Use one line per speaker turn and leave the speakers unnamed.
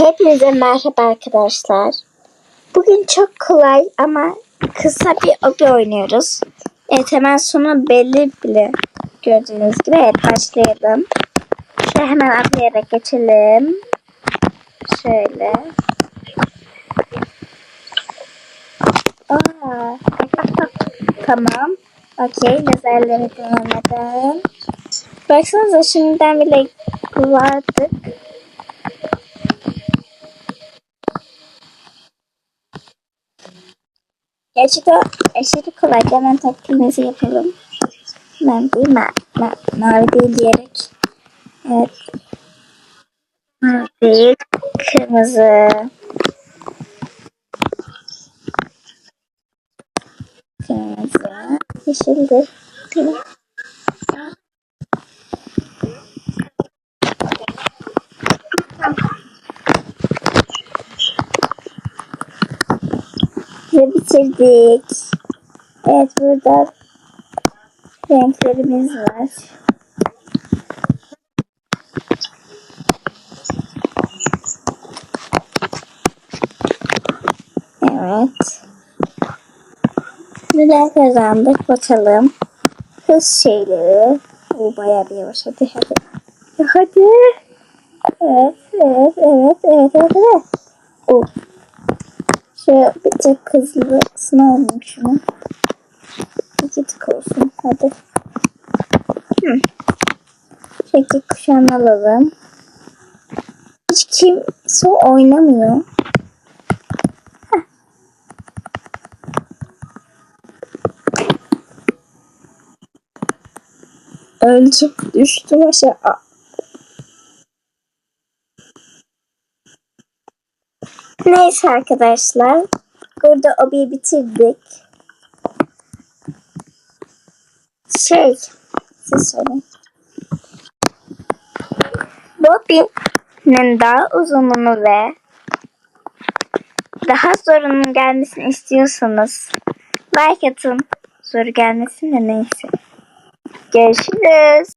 Hepinize merhaba arkadaşlar. Bugün çok kolay ama kısa bir obi oynuyoruz. Evet hemen sonu belli bile gördüğünüz gibi. Evet başlayalım. Şöyle hemen atlayarak geçelim. Şöyle. Aa, tamam. Okey. Lazerleri denemeden. Baksanıza şimdiden bile vardık. Gerçekten aşırı kolay. Hemen taktiğimizi yapalım. Ben bir ma ma mavi değil diyerek. Evet. Mavi, kırmızı. Kırmızı, yeşildir. Değil mi? Ve bitirdik. Evet burada renklerimiz var. Evet. Neler kazandık bakalım. Hız şeyleri. O bayağı bir yavaş. Hadi hadi. Hadi. Evet, evet, evet, evet, evet, evet. O. Şöyle bir tek hızlı sınavım şunu. İki tık olsun. Hadi. Hı. Şekil kuşağını alalım. Hiç kimse oynamıyor. Heh. Öldüm. Düştüm aşağı. Neyse arkadaşlar. Burada obiyi bitirdik. Şey, siz söyleyin. Bu obinin daha uzununu ve daha zorunun gelmesini istiyorsanız like atın. Zoru gelmesin de neyse. Görüşürüz.